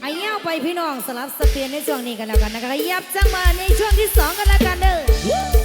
ไอ้เงี้ยไปพี่น้องสลับสเปียนในช่วงนี้กันแล้วกันนะคะยับจังมาในช่วงที่สองกันแล้วกันเด้อ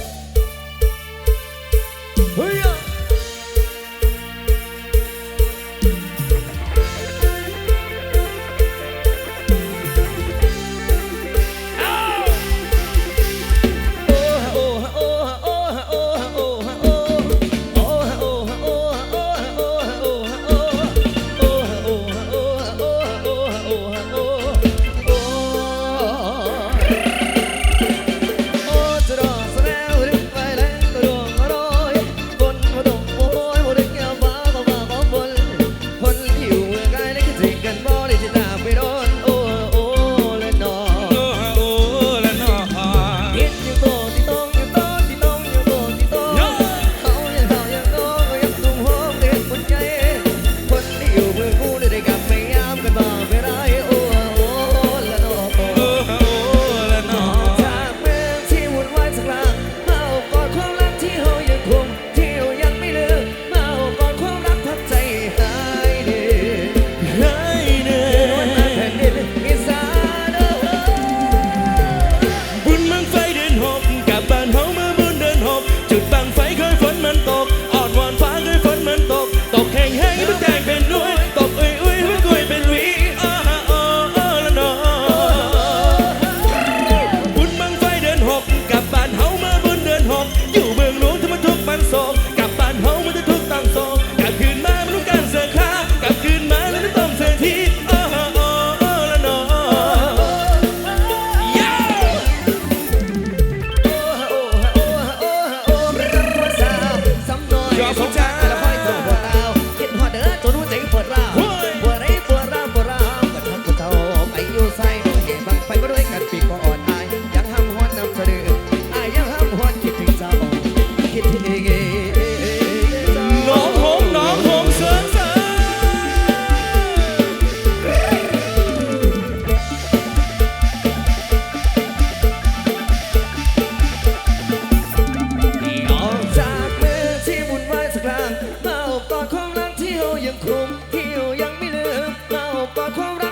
は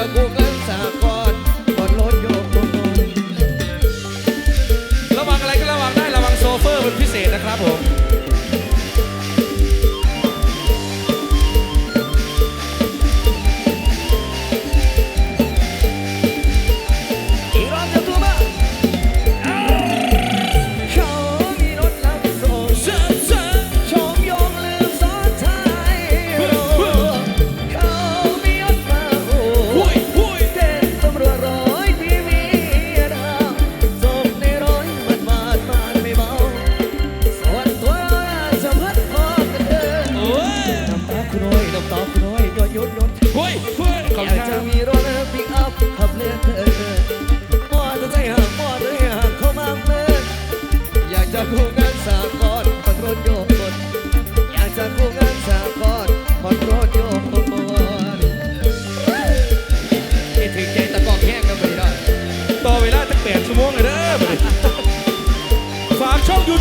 amor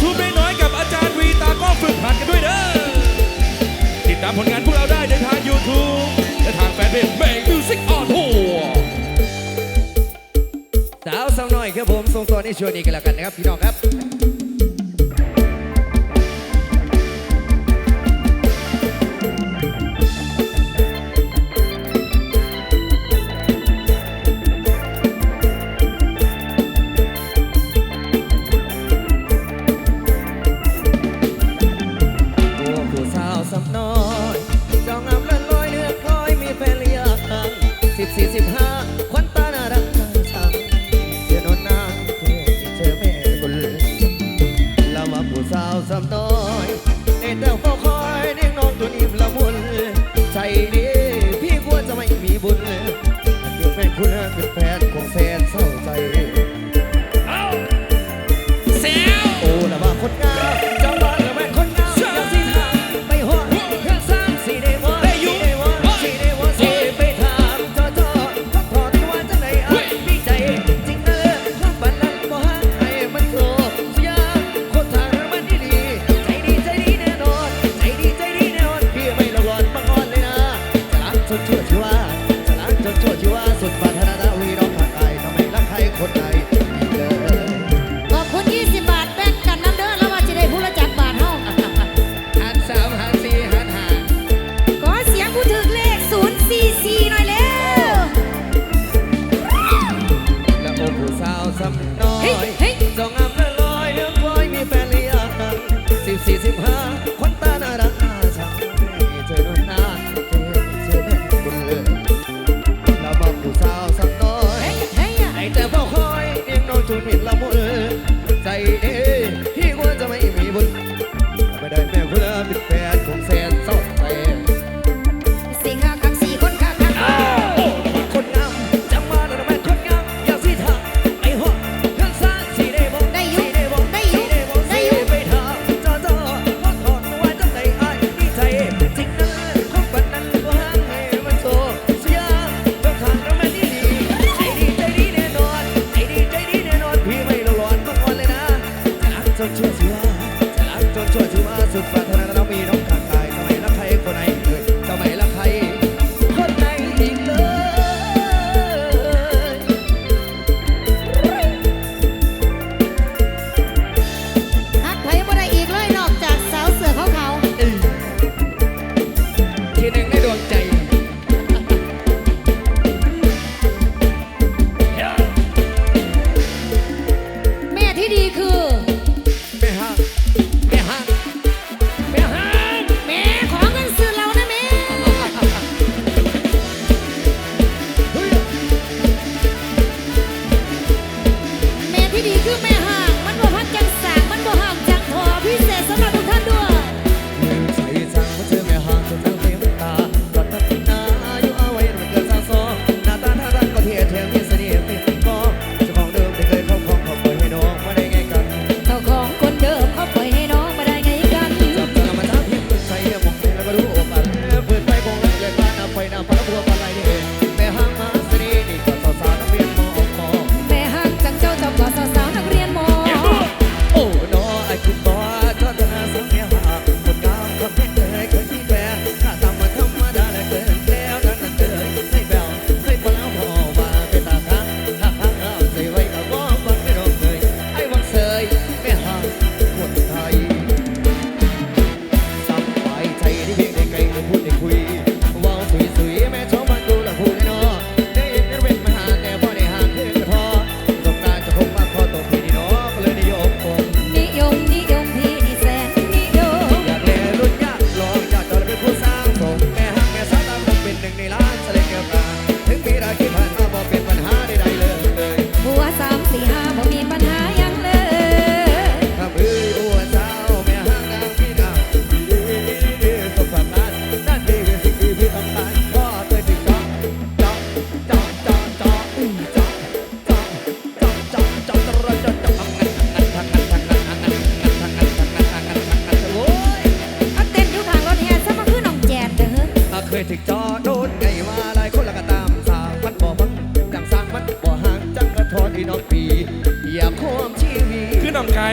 ทุไม่น้อยกับอาจารย์วีตาก็ฝึกหัดกันด้วยเด้อติดตามผลงานพวกเราได้ในทาง YouTube และทางแฟนเพจ Make Music ออนทัวสาวสาวน้อยครับผมทรงตัวในช่วงนี้กันแล้วกันนะครับพี่น้องครับ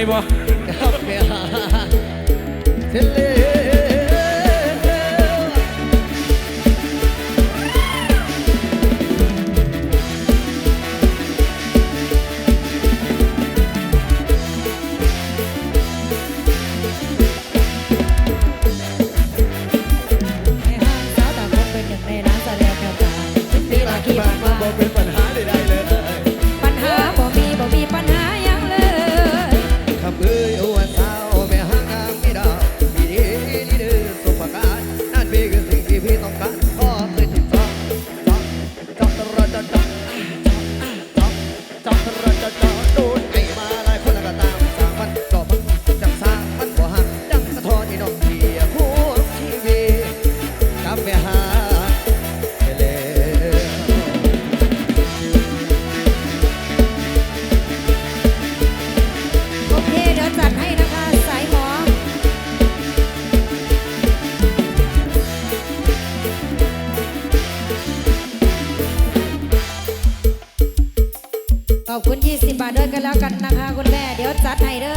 Labor. ขอบคุณ 20 บาทด้วยกันแล้วกันนะคะ คุณแม่ เดี๋ยวจัดให้เด้อ